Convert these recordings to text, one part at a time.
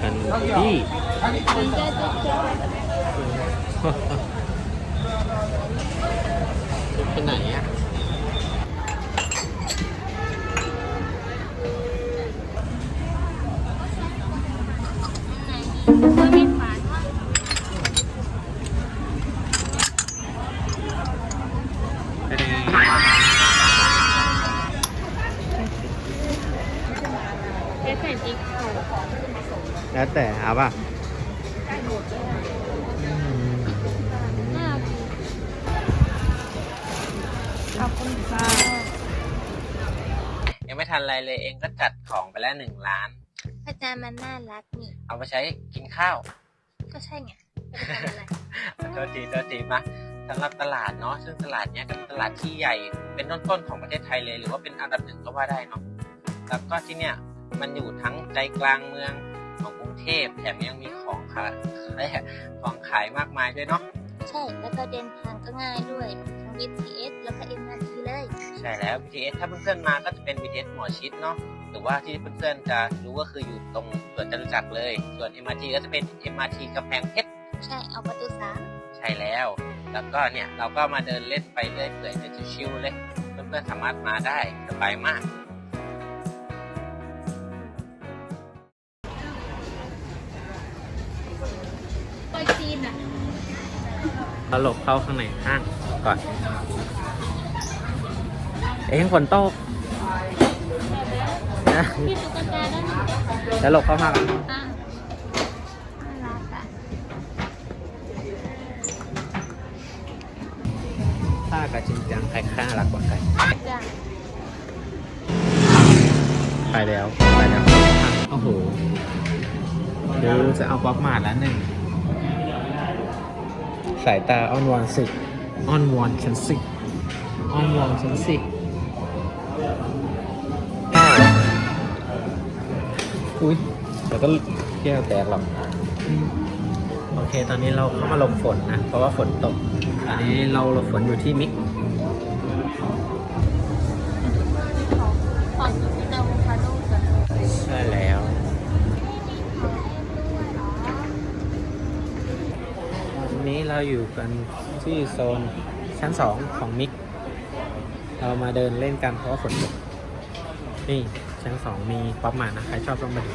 เราอยู่กันที่ไแล้วแต่เอาป่ะน่ากินขอบคุณค่ะยังไม่ทันอะไรเลยเองก็จัดของไปแล้วหนึ่งล้านอาจารย์มันน่ารักนี่ เอาไปใช้กินข้าว ก็ใช่ไงไม่ได้ทำอะไรโทษทีโทษทีมาสำหรับตลาดเนาะซึ่งตลาดเนี้ยก็เป็นตลาดที่ใหญ่เป็นต้นๆของประเทศไทยเลย หรือว่าเป็นอันดับหนึ่งก็ว่าได้เนาะแล้วก็ที่เนี่ยมันอยู่ทั้งใจกลางเมือง ของกรุงเทพแถมยังมีของขายของขายมากมายด้วยเนาะใช่ แล้วก็เดินทางก็ง่ายด้วยทั้ง BTS แล้วก็ MRT เลย ใช่แล้ว BTS ถ้าเพื่อนๆมาก็จะเป็น BTS หมอชิดเนาะหรือว่าที่เพื่อนๆจะรู้ก็คืออยู่ตรงสวนจตุจักรเลย ส่วน MRT ก็จะเป็น MRT กำแพงเพชรใช่ เอาประตูสามใช่แล้ว แล้วก็เนี่ยเราก็มาเดินเล่นไปเรื่อยเปื่อยในชิวๆเลย เพื่อนๆสามารถมาได้สบายมาก หลบเข้าข้างในห้างก่อน เอ้ยฝนตกนะพี่ตุ๊กตาด้านหลังแล้วหลบเข้าห้างกันอะน่ารักอะถ้ากับจริงจังใครข้างรักกว่าใครจ้ะไปแล้วไปแล้วโอ้โหเดี๋ยวจะเอาป๊อปมาดแล้วหนึ่ง สายตาอ้อนวอนสิอ้อนวอนฉันสิอ้อนวอนฉันสิอุ้ยเดี๋ยวก็แก้วแตกหรอกโอเค ตอนนี้เราเข้ามาหลบฝนนะ เพราะว่าฝนตกอันนี้เราหลบฝนอยู่ที่มิก เราอยู่กันที่โซนชั้นสองของมิก เรามาเดินเล่นกันเพราะว่าฝนตก นี่ชั้นสองมีป๊อปมานะ ใครชอบต้องมาดู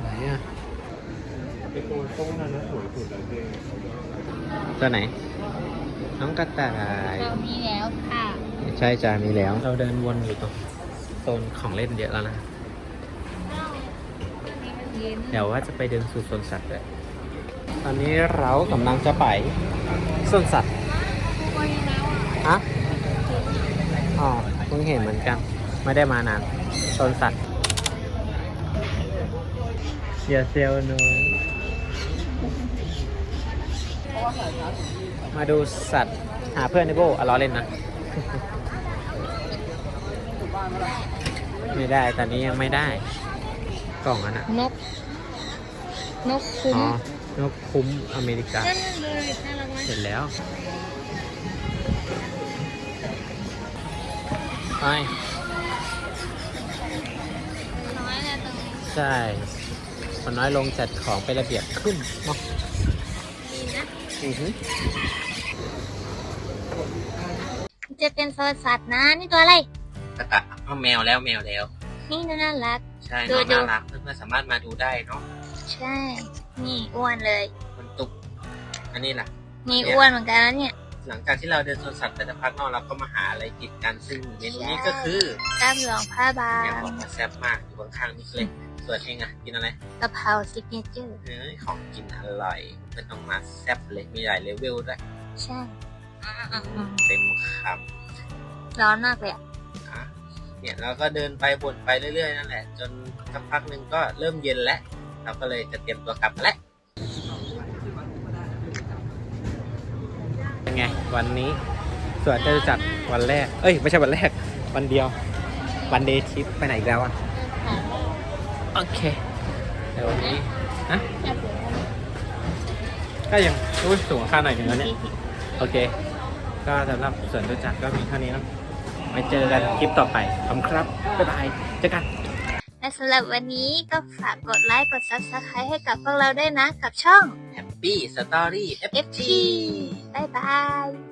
ไหนอะไอตัวโต้งนั้นนะสวยสุดเลยพี่ตัวไหน น้องกระต่ายเรามีแล้วค่ะ ใช่จ้ามีแล้ว เราเดินวนอยู่ตรงโซนของเล่นเยอะแล้วนะนี่มันเย็นเดี๋ยวว่าจะไปเดินสู่สวนสัตว์เลย ตอนนี้เรากำลังจะไปสวนสัตว์วันนี้แล้วอะฮะอ๋อเพิ่งเห็นเหมือนกัน ไม่ได้มานานสวนสัตว์อย่าเซลน้อยมาดูสัตว์ หาเพื่อนในโบอะล้อเล่นนะ ไม่ได้ตอนนี้ยังไม่ได้ กล่องอันน่ะนก นกคุ้มอ๋อ นกคุ้มอเมริกา นั่นเลยน่ารักไหมเสร็จแล้วไปน้อยนะตรงนี้ใช่คนน้อยลงจัดของเป็นระเบียบขึ้นเนาะดีนะ อือฮึจะเป็นโซนสัตว์นะ นี่ตัวอะไรกระตะเอาแมวแล้วแมวแล้ว นี่น่ารัก ใช่ดูน้องดูน่ารักเพื่อนๆสามารถมาดูได้เนาะ ใช่ นี่อ้วนเลย มันตุก อันนี้ล่ะ นี่อ้วนเหมือนกันนะเนี่ย หลังจากที่เราเดินสวนสัตว์ไปสักพักเนอกเราก็มาหาอะไรกินกันซึ่งเมนูนี้ก็คือก้ามหลวงผ้าบาแมงวบอกว่าแซ่บมากอยู่ข้างๆนี่เลยส่วนเองอะกินอะไรกะเพราซิกเนเจอร์เฮ้ยของกินอร่อยไม่ต้องมาแซ่บเลยมีหลายเลเวลด้วยใช่อืมเต็มคร้อนมากเลยอะำอะเนี่ยเราก็เดินไปบนไปเรื่อยๆนั่นแหละ จนสักพักหนึ่งก็เริ่มเย็นแล้ว เราก็เลยจะเตรียมตัวกลับแล้วเป็นไง วันนี้สวนจตุจักรวันแรก เอ้ย ไม่ใช่วันแรก วันเดียว วันเดย์ทริปไปไหนอีกแล้วอะ โอเคเดี๋ยววันนี้ฮะก็ยังอุ้ยสูงค่าหน่อยหนึงแล้วเนี่ย โอเค ก็สำหรับสวนจตุจักรก็มีเท่านี้เนอะไว้เจอกันคลิปต่อไปขอบคุณครับ บ๊ายบาย เจอกัน และสำหรับวันนี้ก็ฝากกดไลค์กด Subscribe ให้กับพวกเราด้วยนะกับช่อง Happy Story FT FT บ๊ายบาย